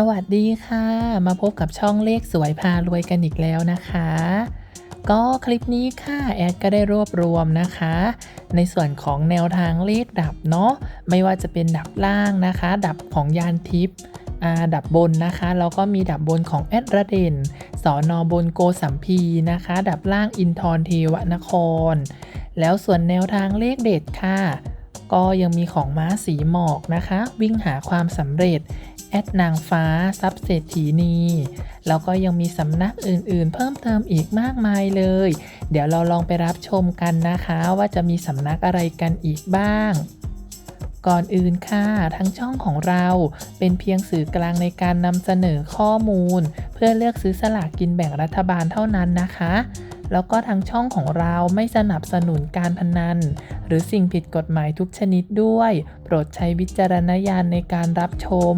สวัสดีค่ะ มาพบกับช่องเลขสวยพารวยกันอีกแล้วนะคะ ก็คลิปนี้ค่ะแอดก็ได้รวบรวมนะคะ ในส่วนของแนวทางเลขดับเนาะไม่ว่าจะเป็นดับล่างนะคะ ดับของยานทิพย์ดับบนนะคะแล้วก็มีดับบนของแอดระเด่นสอนอบนโกสัมพีนะคะ ดับล่างอินทรเทวนคร แล้วส่วนแนวทางเลขเด็ดค่ะ ก็ยังมีของม้าสีหมอกนะคะ วิ่งหาความสำเร็จ แอดนางฟ้าซับเศรษฐีนีแล้วก็ยังมีสำนักอื่นๆ เพิ่มเติมอีกมากมายเลย เดี๋ยวเราลองไปรับชมกันนะคะว่าจะมีสำนักอะไรกันอีกบ้างก่อนอื่นค่ะทั้งช่องของเราเป็นเพียงสื่อกลางในการนำเสนอข้อมูล เพื่อเลือกซื้อสลากกินแบ่งรัฐบาลเท่านั้นนะคะ แล้วก็ทางช่องของเราไม่สนับสนุนการพนัน หรือสิ่งผิดกฎหมายทุกชนิดด้วย โปรดใช้วิจารณญาณในการรับชม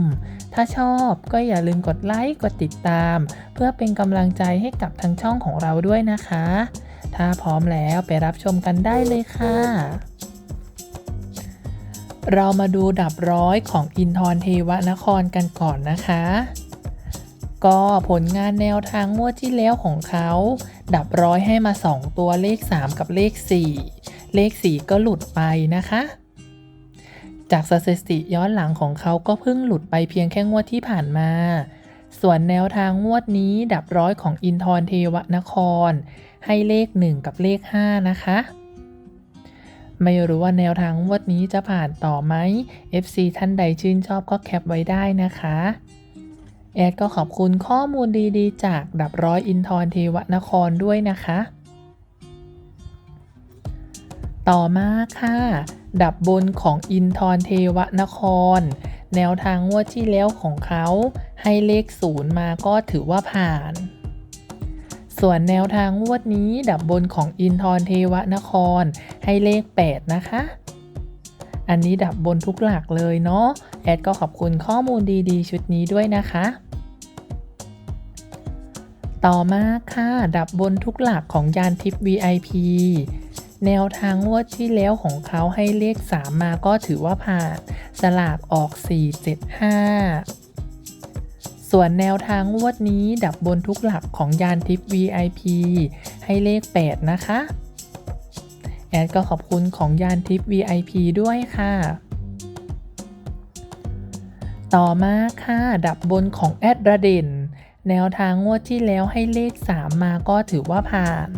ถ้าชอบก็อย่าลืมกดไลค์ กดติดตาม เพื่อเป็นกำลังใจให้กับทางช่องของเราด้วยนะคะ ถ้าพร้อมแล้วไปรับชมกันได้เลยค่ะเรามาดูดับร้อยของอินทรเทวนครกันก่อนนะคะ ก็ผลงานแนวทางงวดที่แล้วของเขา ดับร้อยให้มา 2 ตัวเลข 3 กับเลข 4 เลข 4 ก็หลุดไปนะคะ จากสถิติย้อนหลังของเขาก็เพิ่งหลุดไปเพียงแค่งวดที่ผ่านมา ส่วนแนวทางงวดนี้ดับร้อยของอินทรเทวนคร ให้เลข 1 กับเลข 5 นะคะไม่รู้ว่าแนวทางงวดนี้จะผ่านต่อไหม FC ท่านใดชื่นชอบก็แคปไว้ได้นะคะ แอดก็ขอบคุณข้อมูลดีๆ จากดับร้อยอินทรเทวนครด้วยนะคะ ต่อมาค่ะ ดับบนของอินทรเทวนคร แนวทางงวดที่แล้วของเขาให้เลขศูนย์มาก็ถือว่าผ่านส่วนแนวทางงวดนี้ดับบนของอินทรเทวนคร ให้เลข 8 นะคะ อันนี้ดับบนทุกหลักเลยเนาะ แอดก็ขอบคุณข้อมูลดีๆ ชุดนี้ด้วยนะคะ ต่อมาค่ะ ดับบนทุกหลักของยานทิพย์ VIP แนวทางงวดที่แล้วของเขาให้เลข 3 มาก็ถือว่าผ่าน สลากออก 475 ส่วนแนวทางงวดนี้ดับบนทุกหลักของยานทิพย์ VIP ให้เลข 8 นะคะ แอดก็ขอบคุณของยานทิพย์ VIP ด้วยค่ะ ต่อมาค่ะ ดับบนของแอดระเด่น แนวทางงวดที่แล้วให้เลข 3 มาก็ถือว่าผ่าน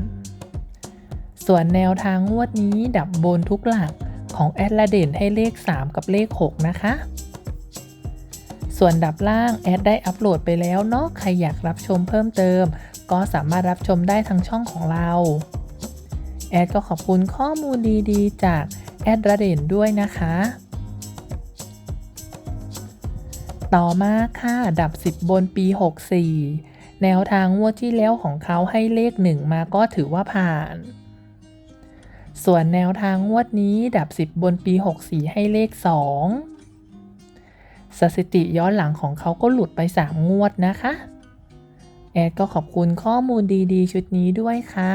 ส่วนแนวทางงวดนี้ดับบนทุกหลักของแอดระเด่นให้เลข 3 กับเลข 6 นะคะ ส่วนดับล่างแอดได้อัปโหลดไปแล้วเนาะใครอยากรับชมเพิ่มเติม ก็สามารถรับชมได้ทางช่องของเรา แอดก็ขอบคุณข้อมูลดีๆ จากแอดระเด่นด้วยนะคะ ต่อมาค่ะ ดับ 10 บนปี 64 แนวทางงวดที่แล้วของเขาให้เลข 1 มาก็ถือว่าผ่าน ส่วนแนวทางงวดนี้ดับ 10 บนปี 64 ให้เลข 2 สถิติย้อนหลังของเขาก็หลุดไป 3 งวดนะคะ แอดก็ขอบคุณข้อมูลดีๆ ชุดนี้ด้วยค่ะ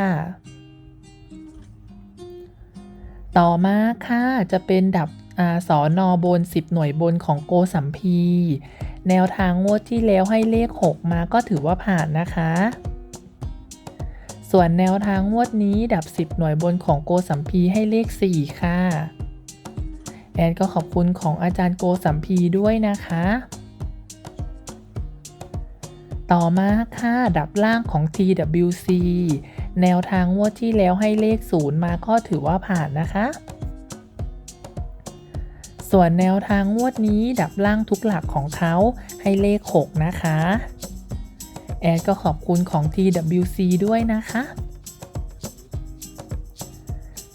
ต่อมาค่ะจะเป็นดับอสอนอบน 10 หน่วยบนของโกสัมพี แนวทางงวดที่แล้วให้เลข 6 มาก็ถือว่าผ่านนะคะ ส่วนแนวทางงวดนี้ดับ 10 หน่วยบนของโกสัมพีให้เลข 4 ค่ะ แอนก็ขอบคุณของอาจารย์โกสัมพีด้วยนะคะ ต่อมาค่ะดับล่างของ TWC แนวทางงวดที่แล้วให้เลข 0 มาก็ถือว่าผ่านนะคะ ส่วนแนวทางงวดนี้ดับล่างทุกหลักของเขาให้เลข 6 นะคะ แอดก็ขอบคุณของ TWC ด้วยนะคะ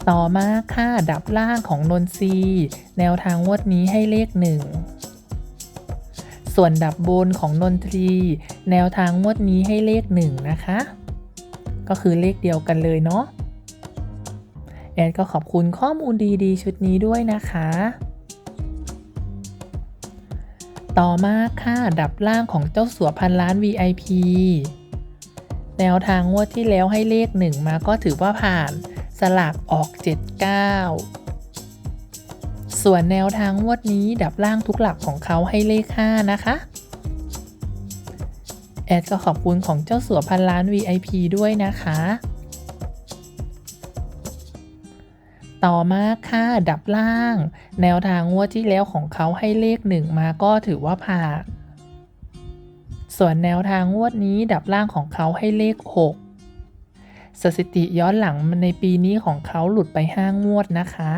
ต่อมาค่ะ ดับล่างของนนซีแนวทางงวดนี้ให้เลข 1ส่วนดับบนของนนทรี แนวทางงวดนี้ให้เลข1นะคะ ก็คือเลขเดียวกันเลยเนาะแอดก็ขอบคุณข้อมูลดีๆ ชุดนี้ด้วยนะคะ ต่อมาค่ะ ดับล่างของเจ้าสัวพันล้าน VIP แนวทางงวดที่แล้วให้เลข 1 มาก็ถือว่าผ่านสลากออก 79 ส่วนแนวทางงวดนี้ดับล่างทุกหลักของเขาให้เลข 5 นะคะ แอดก็ขอบคุณของเจ้าสัวพันล้าน VIP ด้วยนะคะ ต่อมาค่ะ ดับล่าง แนวทางงวดที่แล้วของเขาให้เลขหนึ่งมาก็ถือว่าผ่านส่วนแนวทางงวดนี้ดับล่างของเขาให้เลข 6 สถิติย้อนหลังในปีนี้ของเขาหลุดไปห้างวดนะคะ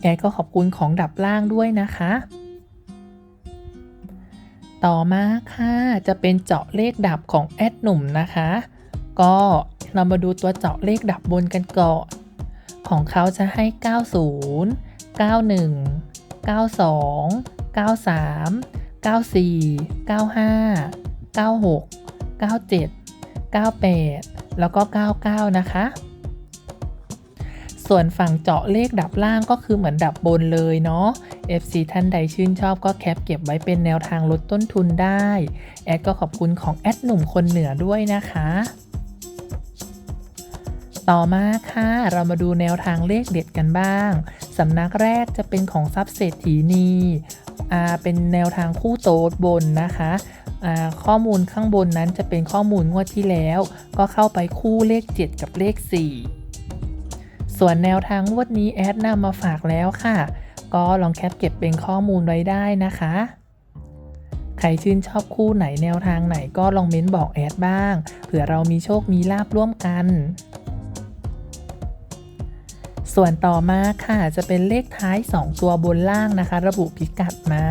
แอดก็ขอบคุณของดับล่างด้วยนะคะ ต่อมาค่ะจะเป็นเจาะเลขดับของแอดหนุ่มนะคะ ก็เรามาดูตัวเจาะเลขดับบนกันก่อนของเขาจะให้ 90 91 92 93 94 95 96 97 98 แล้วก็ 99 นะคะ ส่วนฝั่งเจาะเลขดับล่างก็คือเหมือนดับบนเลยเนาะ FC ท่านใดชื่นชอบก็แคปเก็บไว้เป็นแนวทางลดต้นทุนได้ แอดก็ขอบคุณของแอดหนุ่มคนเหนือด้วยนะคะ ต่อมาค่ะ เรามาดูแนวทางเลขเด็ดกันบ้าง สำนักแรกจะเป็นของทรัพย์เศรษฐีนีอ่าเป็นแนวทางคู่โต๊ดบนนะคะข้อมูลข้างบนนั้นจะเป็นข้อมูลงวดที่แล้ว ก็เข้าไปคู่เลข 7 กับเลข 4 ส่วนแนวทางงวดนี้แอดนำมาฝากแล้วค่ะ ก็ลองแคปเก็บเป็นข้อมูลไว้ได้นะคะ ใครชื่นชอบคู่ไหนแนวทางไหนก็ลองเม้นบอกแอดบ้าง เผื่อเรามีโชคมีลาบร่วมกัน ส่วนต่อมาค่ะจะเป็นเลขท้าย 2 ตัวบนล่างนะคะ ระบุพิกัดมา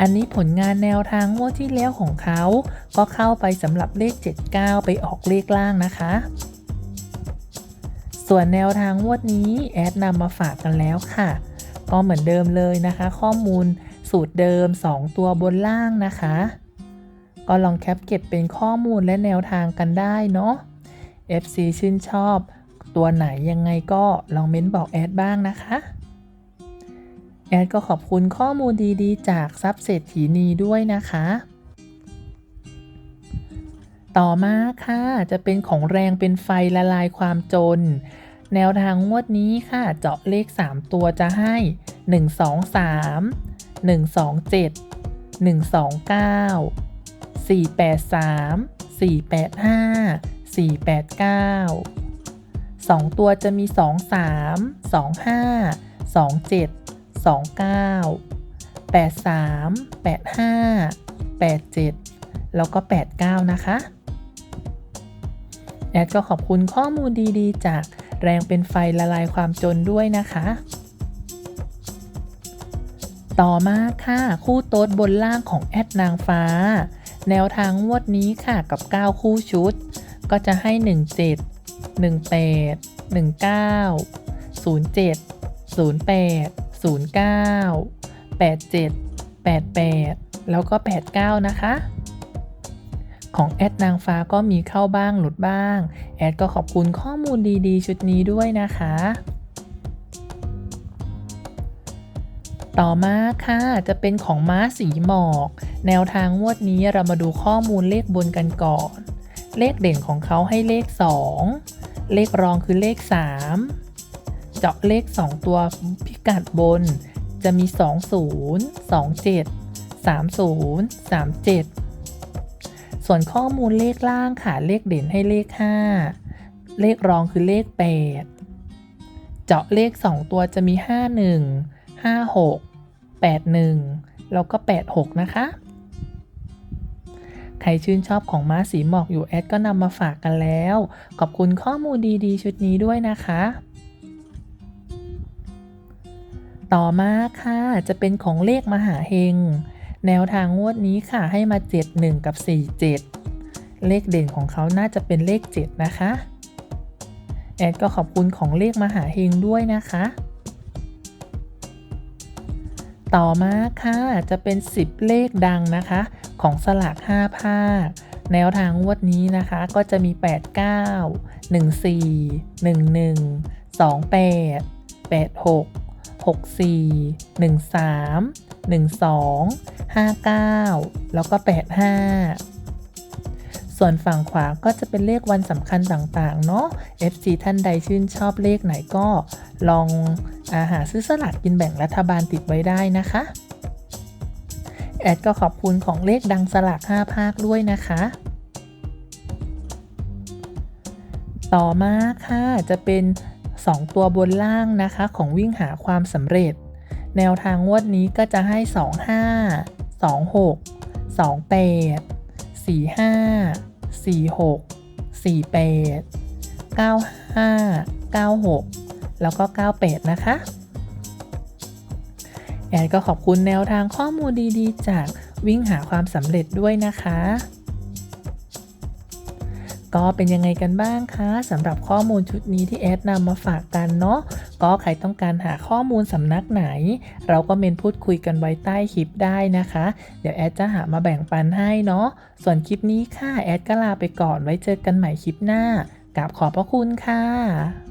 อันนี้ผลงานแนวทางงวดที่แล้วของเขา ก็เข้าไปสำหรับเลข 79 ไปออกเลขล่างนะคะ ส่วนแนวทางงวดนี้แอดนำมาฝากกันแล้วค่ะ ก็เหมือนเดิมเลยนะคะ ข้อมูลสูตรเดิม 2 ตัวบนล่างนะคะ ก็ลองแคปเก็บเป็นข้อมูลและแนวทางกันได้เนาะ FC ชื่นชอบ ตัวไหนยังไงก็ลองเม้นบอกแอดบ้างนะคะ แอดก็ขอบคุณข้อมูลดีๆ จากซับเศรษฐีนีด้วยนะคะต่อมาค่ะ จะเป็นของแรงเป็นไฟละลายความจน แนวทางงวดนี้ค่ะ เจาะเลข 3 ตัวจะให้ 1 2 3 1 2 7 1 2 9 4 8 3 4 8 5 4 8 9 2 ตัวจะมี 2 3 2 5 2 7 2 9 8 3 8 5 8 7 แล้วก็ 8 9 นะคะ แอดก็ขอบคุณข้อมูลดีๆ จาก แรงเป็นไฟละลายความจนด้วยนะคะ ต่อมาค่ะ คู่โต๊ดบนล่างของแอดนางฟ้า แนวทางงวดนี้ค่ะกับ 9 คู่ชุด ก็จะให้ 17 18 19 07 08 09 87 88 แล้วก็ 89 นะคะ ของแอดนางฟ้าก็มีเข้าบ้างหลุดบ้าง แอดก็ขอบคุณข้อมูลดีๆ ชุดนี้ด้วยนะคะ ต่อมาค่ะจะเป็นของม้าสีหมอก แนวทางงวดนี้เรามาดูข้อมูลเลขบนกันก่อน เลขเด่นของเขาให้เลข 2 เลขรองคือเลข 3 เจาะเลข 2 ตัวพิกัดบนจะมี 20 27 30 37 ส่วนข้อมูลเลขล่างค่ะ เลขเด่นให้เลข 5 เลขรองคือเลข 8 เจาะเลข 2 ตัวจะมี 51 56 81 แล้วก็ 86 นะคะ ใครชื่นชอบของม้าสีหมอกอยู่แอดก็นำมาฝากกันแล้ว ขอบคุณข้อมูลดีๆ ชุดนี้ด้วยนะคะ ต่อมาค่ะ จะเป็นของเลขมหาเฮง แนวทางงวดนี้ค่ะให้มา 71 กับ 47 เลขเด่นของเขาน่าจะเป็นเลข 7 นะคะ แอดก็ขอบคุณของเลขมหาเฮงด้วยนะคะ ต่อมาค่ะจะเป็น 10 เลขดังนะคะ ของสลาก5ภาคแนวทางงวดนี้นะคะก็จะมี 89 14 11 28 86 64 13 12 59 แล้วก็ 85 ส่วนฝั่งขวาก็จะเป็นเลขวันสำคัญต่างๆ เนาะ FC ท่านใดชื่นชอบเลขไหนก็ลองอาหาซื้อสลากกินแบ่งรัฐบาลติดไว้ได้นะคะ แอดก็ขอบคุณของเลขดังสลาก 5 ภาคด้วยนะคะต่อมาค่ะจะเป็น 2 ตัวบนล่างนะคะของวิ่งหาความสำเร็จ แนวทางงวดนี้ก็จะให้ 25 26 28 45 46 48 95 96 แล้วก็ 98 นะคะ แอนก็ขอบคุณแนวทางข้อมูลดีๆ จากวิ่งหาความสำเร็จด้วยนะคะ ก็เป็นยังไงกันบ้างคะสำหรับข้อมูลชุดนี้ที่แอดนำมาฝากกันเนาะก็ใครต้องการหาข้อมูลสำนักไหน เราก็เมนพูดคุยกันไว้ใต้คลิปได้นะคะ เดี๋ยวแอดจะหามาแบ่งปันให้เนาะส่วนคลิปนี้ค่ะแอดก็ลาไปก่อนไว้เจอกันใหม่คลิปหน้ากับขอบพระคุณค่ะ